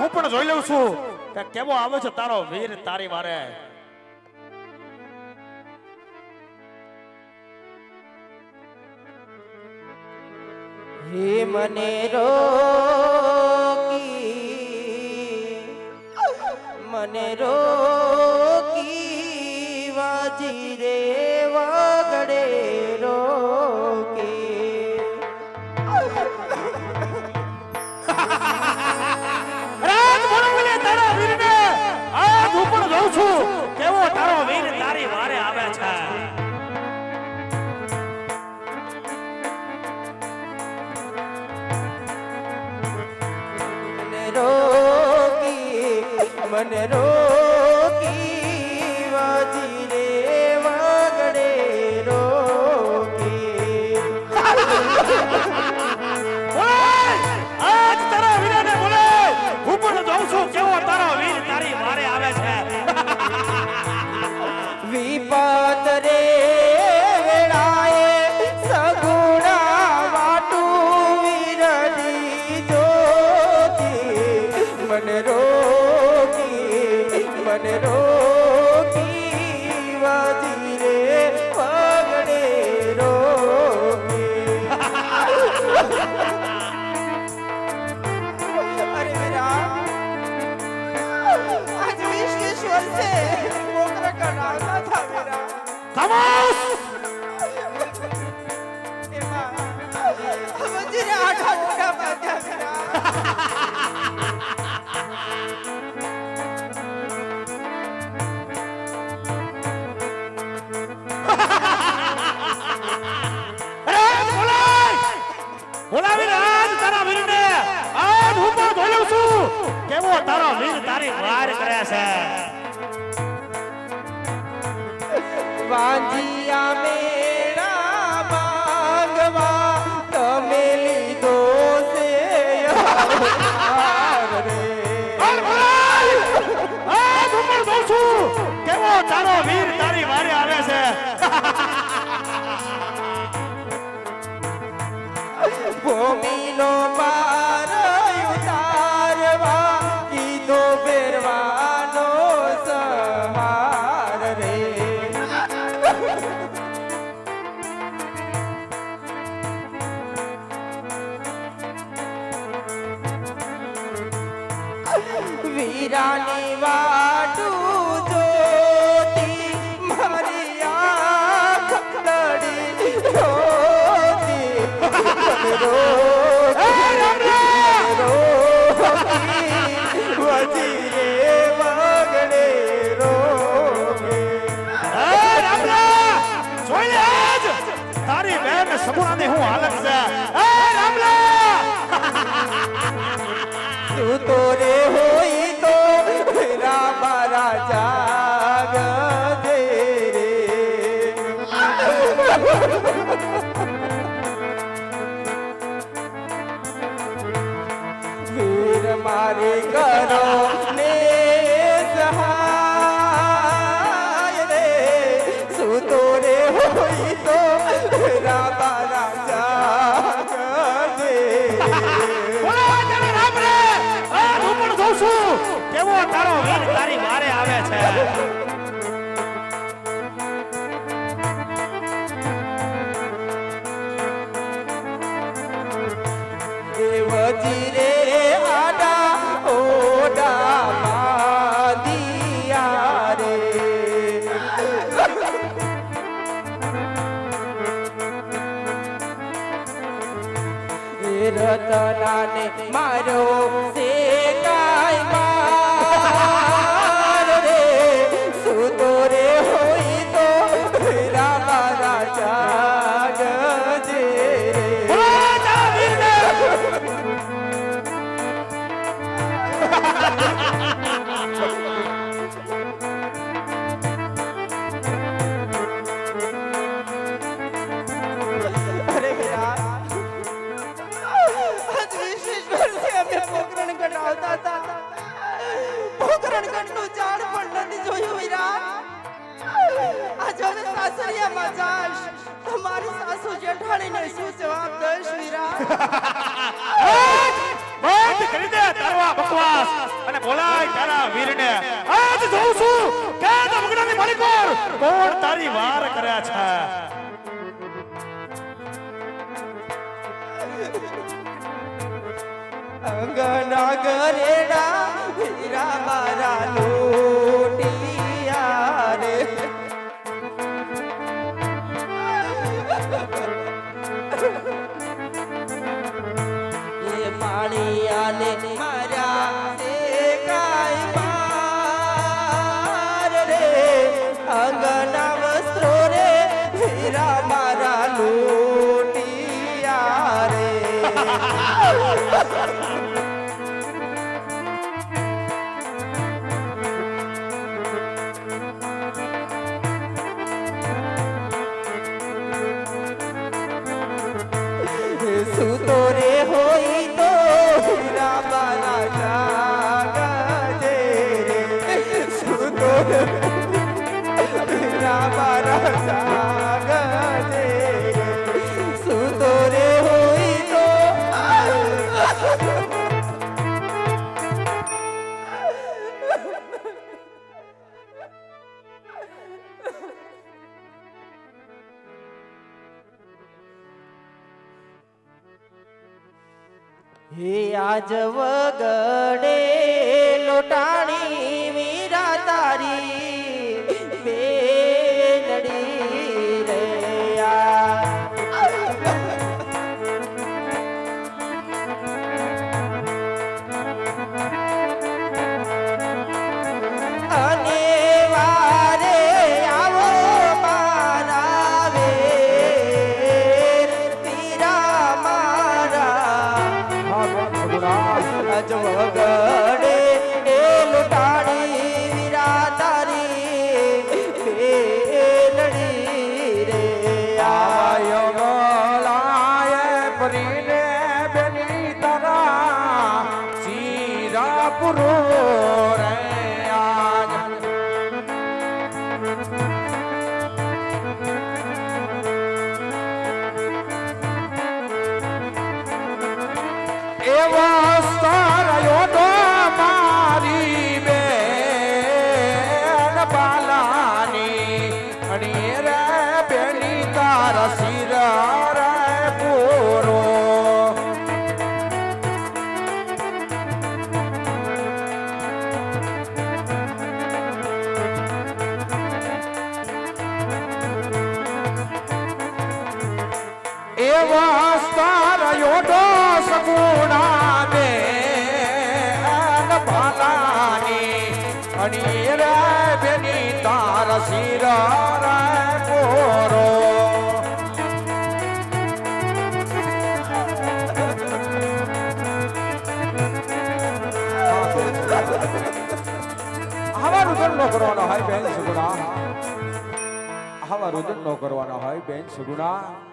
હું પણ જોઈ લઉં છું. કે કેવો આવે છે તારો વીર, તારી વારે. હે મને રોકી મને રોકી જીવન રોકી, વાજી રે, વાગડે રોકી. અરે મેરા, આજ વિશ્વેશ્વર સે મોકરા કરાવતા થા મેરા. ખમોશ! કેવો તારો વીર તારી વાર કરે છે. વાંજિયા મેરા માંગવા તમે લીધો છું કેવો તારો વીર તારી વીરાની વાટું જોતી મારી આંખ લડી રોતી તારી બેન હું હાલત છે. એ રામલા! તું તો રે હોઈ મારે કરો ને સહાય રે. સુતો રે હોઈ તો રામા રાજા હું પણ જોઉં છું. કેવો તારો વીર તારી મારે આવે છે. દેવજી રતનાને મારો સે હાથવાસ અને બોલાય તારા વીરને. આજ જોઉં છું કે દમગડાની માલિકોર કોણ તારી વાર કર્યા છે અંગના ગરેડા સુતો રે હોઈ તો રામાના હે આજ વગડે લોટાણી એવો સ્તરયો તો સગુણા બેન બાલાની અણી રે બેની તારા શિર રે પૂરો આવા રુદન નો કરવાનો હોય બેન સુગુણા. આવા રુદન નો કરવાનો હોય બેન સુગુણા.